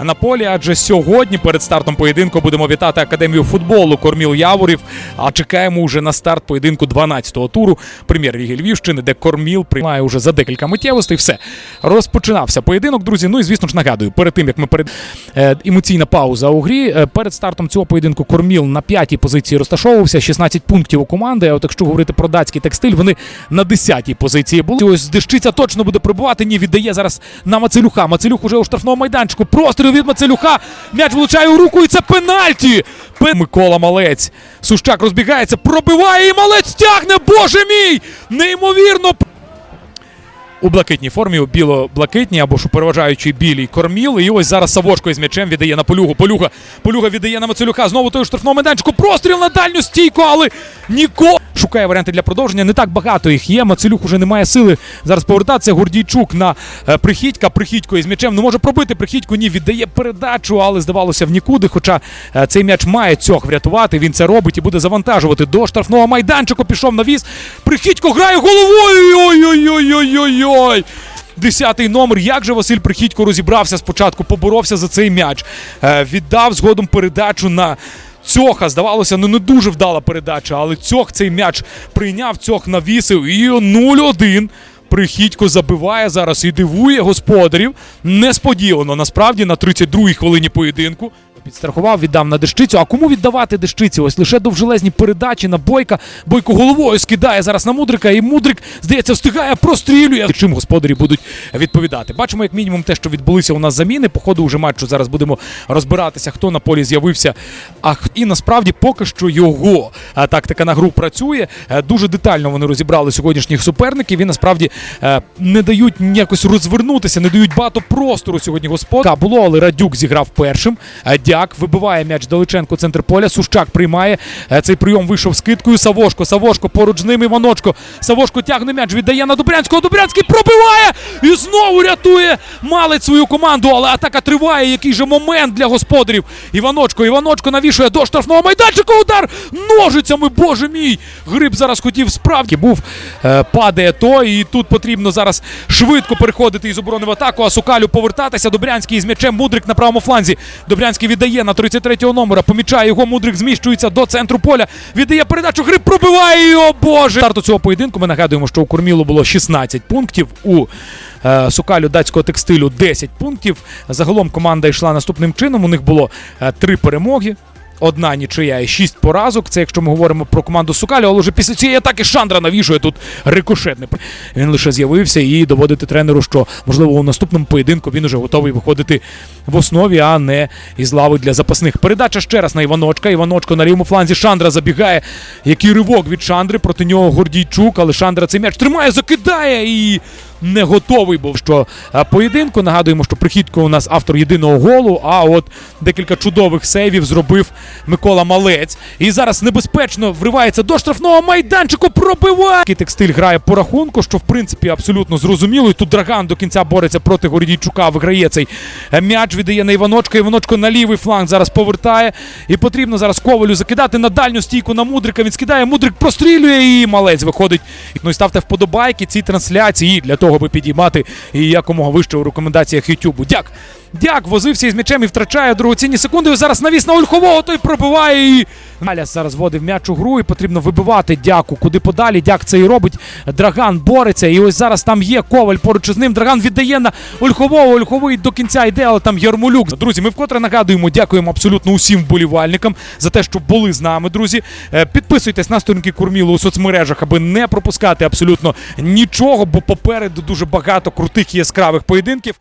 на полі, адже сьогодні перед стартом поєдинку будемо вітати академію футболу Корміл Яворів. А чекаємо вже на старт поєдинку 12-го туру прем'єр-ліги Львівщини, де Корміл приймає уже за декілька миттєвостей. Все розпочинався поєдинок, друзі. Ну і звісно ж нагадую, перед тим як ми перед е, емоційна пауза у грі. е, перед стартом цього поєдинку Корміл на п'ятій позиції розташовувався. 16 пунктів у команди. А от якщо говорити про датський текстиль, вони на 10-й позиції були. Ось Дещиця точно буде прибувати. Ні, віддає зараз на Мацелюха. Мацелюх уже у штрафному майданчику. Простріл від Мацелюха. М'яч влучає у руку, і це пенальті. Пен... Микола Малець. Сущак розбігається, пробиває і малець тягне. Боже мій! Неймовірно. У блакитній формі, у біло-блакитній або ж у переважаючій білій корміл. І ось зараз Савошко із м'ячем віддає на полюгу. Полюга. Полюга віддає на Мацелюха. Знову той у штрафному майданчику. Простріл на дальню стійку, але Ніко шукає варіанти для продовження. Не так багато їх є. Мацелюх уже не має сили зараз повертатися. Гордійчук на е, прихідька. Прихідько із м'ячем не може пробити. Прихідько ні, віддає передачу, але здавалося в нікуди. Хоча е, цей м'яч має цьох врятувати. Він це робить і буде завантажувати до штрафного майданчику. Пішов на віз. Прихідько грає головою. Ой-ой-ой-ой-ой-ой. Десятий номер. Як же Василь Прихідько розібрався спочатку, поборовся за цей м'яч. Е, віддав згодом передачу на. Цьоха, здавалося, ну не дуже вдала передача, але цьох цей м'яч прийняв, цьох навісив і 0-1. Прихідько забиває зараз і дивує господарів. Несподівано, насправді, на 32-й хвилині поєдинку. Підстрахував, віддав на дещицю. А кому віддавати дещиці? Ось лише довжелезні передачі на бойка. Бойко головою скидає зараз на мудрика, і мудрик, здається, встигає, прострілює. Чим господарі будуть відповідати? Бачимо, як мінімум, те, що відбулися у нас заміни. По ходу вже матчу зараз будемо розбиратися, хто на полі з'явився. А і насправді поки що його е, тактика на гру працює. Е, Дуже детально вони розібрали сьогоднішніх суперників. І насправді е, не дають якось розвернутися, не дають багато простору сьогодні господарям. Було, але Радюк зіграв першим. Е, Дяк вибиває м'яч Далеченко, центр поля. Сущак приймає. Е, Цей прийом вийшов скидкою. Савошко, Савошко, поруч з ним Іваночко. Савошко тягне м'яч, віддає на Добрянського. Добрянський пробиває і знову рятує малець свою команду. Але атака триває. Який же момент для господарів. Іваночко, Іваночко навішує до штрафного майданчика. Удар ножицями. Боже мій! Гриб зараз хотів справді був. Е, падає той. І тут потрібно зараз швидко переходити із оборони в атаку. А Сукалю повертатися. Добрянський із м'ячем. Мудрик на правому фланзі. Добрянський віддає на 33-го номера. Помічає його. Мудрик зміщується до центру поля. Віддає передачу. Гриб пробиває. його, Боже! Старту цього поєдинку. Ми нагадуємо, що у Курмілу було 16 пунктів. У е, Сукалю датського текстилю 10 пунктів. Загалом команда йшла наступним чином. У них було е, три перемоги. Одна нічия і шість поразок. Це якщо ми говоримо про команду Сукалю, але вже після цієї атаки Шандра навішує тут рикошетний. Він лише з'явився і доводити тренеру, що можливо у наступному поєдинку він уже готовий виходити в основі, а не із лави для запасних. Передача ще раз на Іваночка. Іваночко на лівому фланзі Шандра забігає. Який ривок від Шандри проти нього Гордійчук, але Шандра цей м'яч тримає, закидає і не готовий був що е, поєдинку. Нагадуємо, що прихідко у нас автор єдиного голу. А от декілька чудових сейвів зробив Микола Малець. І зараз небезпечно вривається до штрафного майданчику. Пробиває текстиль грає по рахунку, що в принципі абсолютно зрозуміло. І тут Драган до кінця бореться проти Гордійчука. Виграє цей е, м'яч. Віддає на Іваночка. Іваночко на лівий фланг зараз повертає. І потрібно зараз ковалю закидати на дальню стійку на мудрика. Він скидає. Мудрик прострілює і малець виходить. Ну і ставте вподобайки цій трансляції для того, аби підіймати і якомога вище у рекомендаціях Ютубу. Дяк. Дяк возився із м'ячем і втрачає дорогоцінні секунди. Зараз навіс на Ольхового, той пробиває і. Аляс зараз вводив м'яч у гру і потрібно вибивати дяку. Куди подалі. Дяк це і робить. Драган бореться. І ось зараз там є коваль поруч із ним. Драган віддає на Ольхового. Ольховий до кінця йде, але там Ярмолюк. Друзі, ми вкотре нагадуємо, дякуємо абсолютно усім вболівальникам за те, що були з нами, друзі. Е, Підписуйтесь на сторінки Курмілу у соцмережах, аби не пропускати абсолютно нічого, бо попереду дуже багато крутих і яскравих поєдинків.